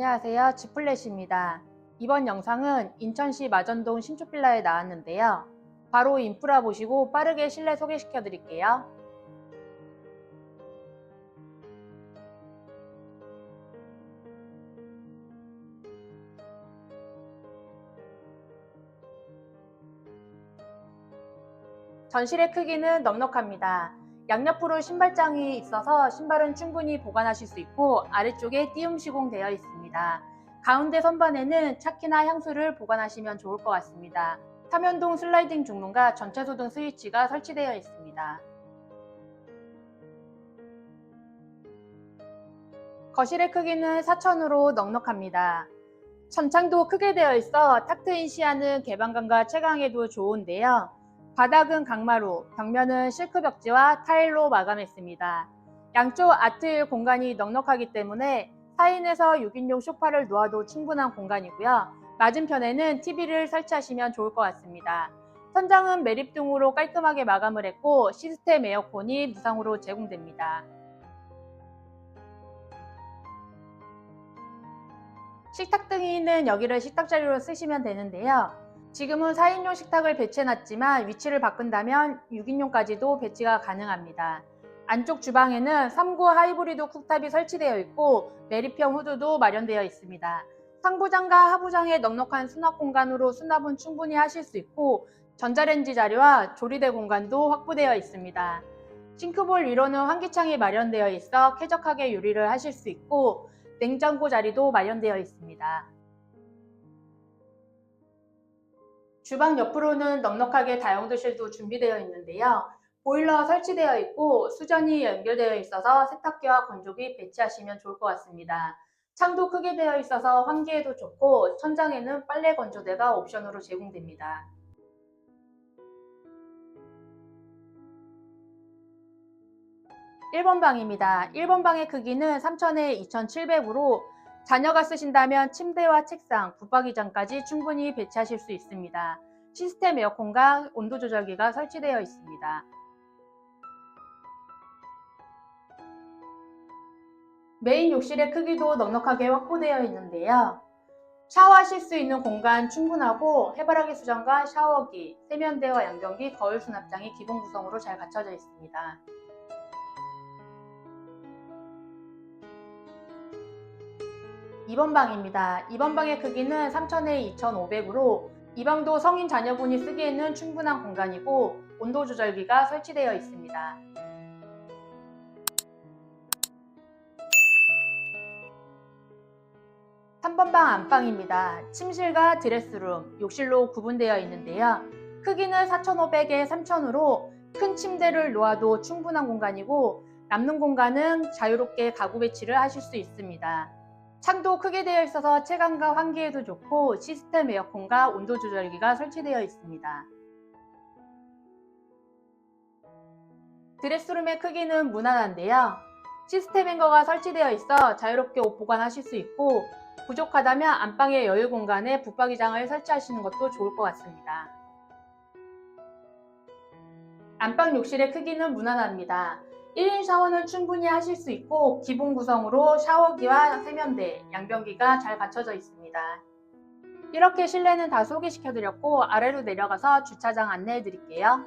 안녕하세요. 지플렛입니다. 이번 영상은 인천시 마전동 신축빌라에 나왔는데요. 바로 인프라 보시고 빠르게 실내 소개시켜 드릴게요. 전실의 크기는 넉넉합니다. 양옆으로 신발장이 있어서 신발은 충분히 보관하실 수 있고 아래쪽에 띄움 시공되어 있습니다. 가운데 선반에는 차키나 향수를 보관하시면 좋을 것 같습니다. 삼연동 슬라이딩 중문과 전체 소등 스위치가 설치되어 있습니다. 거실의 크기는 4천으로 넉넉합니다. 천창도 크게 되어 있어 탁 트인 시야는 개방감과 채광에도 좋은데요. 바닥은 강마루, 벽면은 실크 벽지와 타일로 마감했습니다. 양쪽 아트 공간이 넉넉하기 때문에 4인에서 6인용 소파를 놓아도 충분한 공간이고요. 맞은편에는 TV를 설치하시면 좋을 것 같습니다. 천장은 매립 등으로 깔끔하게 마감을 했고 시스템 에어컨이 무상으로 제공됩니다. 식탁 등이 있는 여기를 식탁 자리로 쓰시면 되는데요. 지금은 4인용 식탁을 배치해놨지만 위치를 바꾼다면 6인용까지도 배치가 가능합니다. 안쪽 주방에는 3구 하이브리드 쿡탑이 설치되어 있고 매립형 후드도 마련되어 있습니다. 상부장과 하부장의 넉넉한 수납 공간으로 수납은 충분히 하실 수 있고 전자레인지 자리와 조리대 공간도 확보되어 있습니다. 싱크볼 위로는 환기창이 마련되어 있어 쾌적하게 요리를 하실 수 있고 냉장고 자리도 마련되어 있습니다. 주방 옆으로는 넉넉하게 다용도실도 준비되어 있는데요. 보일러 설치되어 있고 수전이 연결되어 있어서 세탁기와 건조기 배치하시면 좋을 것 같습니다. 창도 크게 되어 있어서 환기에도 좋고 천장에는 빨래 건조대가 옵션으로 제공됩니다. (1번) 방입니다. (1번) 방의 크기는 3,000에 2,700으로 자녀가 쓰신다면 침대와 책상, 붙박이장까지 충분히 배치하실 수 있습니다. 시스템 에어컨과 온도 조절기가 설치되어 있습니다. 메인 욕실의 크기도 넉넉하게 확보되어 있는데요. 샤워하실 수 있는 공간 충분하고 해바라기 수전과 샤워기, 세면대와 양변기, 거울 수납장이 기본 구성으로 잘 갖춰져 있습니다. 2번 방입니다. 2번 방의 크기는 3,000에 2,500으로 이 방도 성인 자녀분이 쓰기에는 충분한 공간이고 온도 조절기가 설치되어 있습니다. (3번) 방 안방입니다. 침실과 드레스룸, 욕실로 구분되어 있는데요. 크기는 4,500에 3,000으로 큰 침대를 놓아도 충분한 공간이고 남는 공간은 자유롭게 가구 배치를 하실 수 있습니다. 창도 크게 되어 있어서 체감과 환기에도 좋고 시스템 에어컨과 온도 조절기가 설치되어 있습니다. 드레스룸의 크기는 무난한데요. 시스템 행거가 설치되어 있어 자유롭게 옷 보관하실 수 있고 부족하다면 안방의 여유 공간에 붙박이장을 설치하시는 것도 좋을 것 같습니다. 안방 욕실의 크기는 무난합니다. 1인 샤워는 충분히 하실 수 있고 기본 구성으로 샤워기와 세면대, 양변기가 잘 갖춰져 있습니다. 이렇게 실내는 다 소개시켜 드렸고 아래로 내려가서 주차장 안내해 드릴게요.